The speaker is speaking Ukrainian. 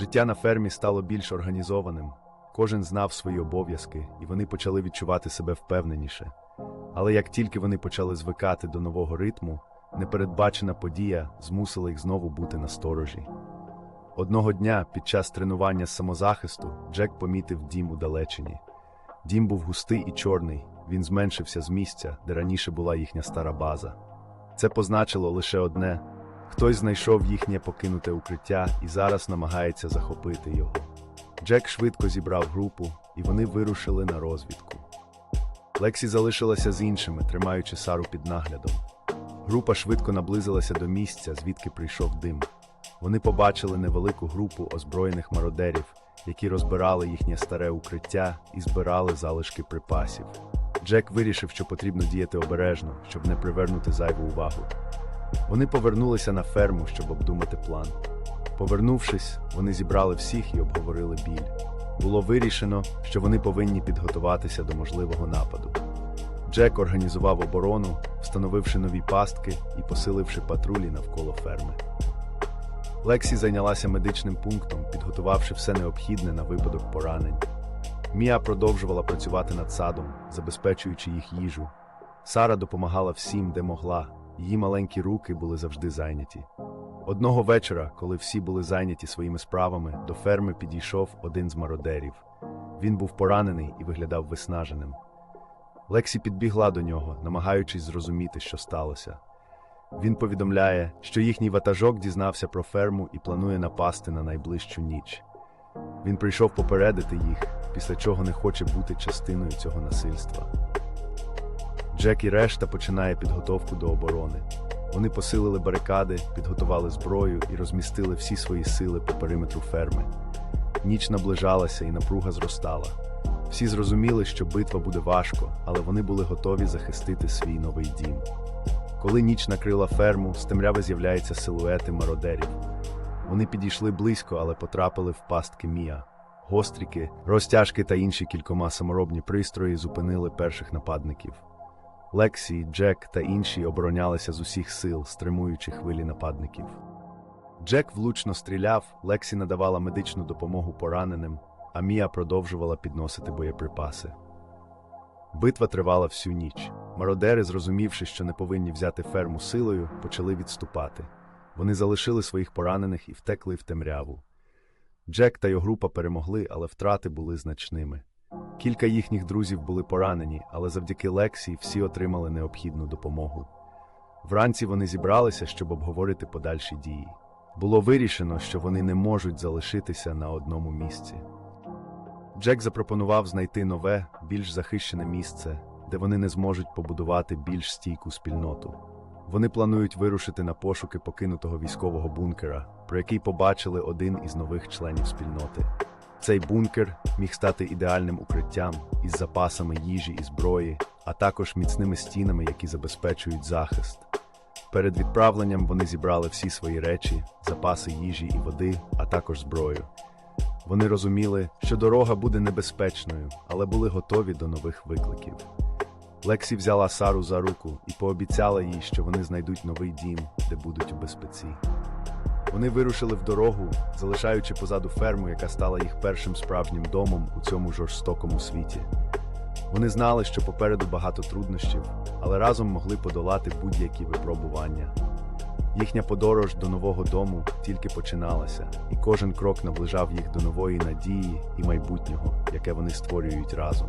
Життя на фермі стало більш організованим. Кожен знав свої обов'язки, і вони почали відчувати себе впевненіше. Але як тільки вони почали звикати до нового ритму, непередбачена подія змусила їх знову бути насторожі. Одного дня, під час тренування з самозахисту, Джек помітив дім у далечині. Дім був густий і чорний, він зменшився з місця, де раніше була їхня стара база. Це позначило лише одне: хтось знайшов їхнє покинуте укриття і зараз намагається захопити його. Джек швидко зібрав групу, і вони вирушили на розвідку. Лексі залишилася з іншими, тримаючи Сару під наглядом. Група швидко наблизилася до місця, звідки прийшов дим. Вони побачили невелику групу озброєних мародерів, які розбирали їхнє старе укриття і збирали залишки припасів. Джек вирішив, що потрібно діяти обережно, щоб не привернути зайву увагу. Вони повернулися на ферму, щоб обдумати план. Повернувшись, вони зібрали всіх і обговорили біль. Було вирішено, що вони повинні підготуватися до можливого нападу. Джек організував оборону, встановивши нові пастки і посиливши патрулі навколо ферми. Лексі зайнялася медичним пунктом, підготувавши все необхідне на випадок поранень. Мія продовжувала працювати над садом, забезпечуючи їх їжу. Сара допомагала всім, де могла. Її маленькі руки були завжди зайняті. Одного вечора, коли всі були зайняті своїми справами, до ферми підійшов один з мародерів. Він був поранений і виглядав виснаженим. Лексі підбігла до нього, намагаючись зрозуміти, що сталося. Він повідомляє, що їхній ватажок дізнався про ферму і планує напасти на найближчу ніч. Він прийшов попередити їх, після чого не хоче бути частиною цього насильства. Джек і решта починає підготовку до оборони. Вони посилили барикади, підготували зброю і розмістили всі свої сили по периметру ферми. Ніч наближалася і напруга зростала. Всі зрозуміли, що битва буде важко, але вони були готові захистити свій новий дім. Коли ніч накрила ферму, з темряви з'являються силуети мародерів. Вони підійшли близько, але потрапили в пастки Мія. Гостріки, розтяжки та інші кількома саморобні пристрої зупинили перших нападників. Лексі, Джек та інші оборонялися з усіх сил, стримуючи хвилі нападників. Джек влучно стріляв, Лексі надавала медичну допомогу пораненим, а Мія продовжувала підносити боєприпаси. Битва тривала всю ніч. Мародери, зрозумівши, що не повинні взяти ферму силою, почали відступати. Вони залишили своїх поранених і втекли в темряву. Джек та його група перемогли, але втрати були значними. Кілька їхніх друзів були поранені, але завдяки Лексі всі отримали необхідну допомогу. Вранці вони зібралися, щоб обговорити подальші дії. Було вирішено, що вони не можуть залишитися на одному місці. Джек запропонував знайти нове, більш захищене місце, де вони не зможуть побудувати більш стійку спільноту. Вони планують вирушити на пошуки покинутого військового бункера, про який побачили один із нових членів спільноти. Цей бункер міг стати ідеальним укриттям із запасами їжі і зброї, а також міцними стінами, які забезпечують захист. Перед відправленням вони зібрали всі свої речі, запаси їжі і води, а також зброю. Вони розуміли, що дорога буде небезпечною, але були готові до нових викликів. Лексі взяла Сару за руку і пообіцяла їй, що вони знайдуть новий дім, де будуть у безпеці. Вони вирушили в дорогу, залишаючи позаду ферму, яка стала їх першим справжнім домом у цьому жорстокому світі. Вони знали, що попереду багато труднощів, але разом могли подолати будь-які випробування. Їхня подорож до нового дому тільки починалася, і кожен крок наближав їх до нової надії і майбутнього, яке вони створюють разом.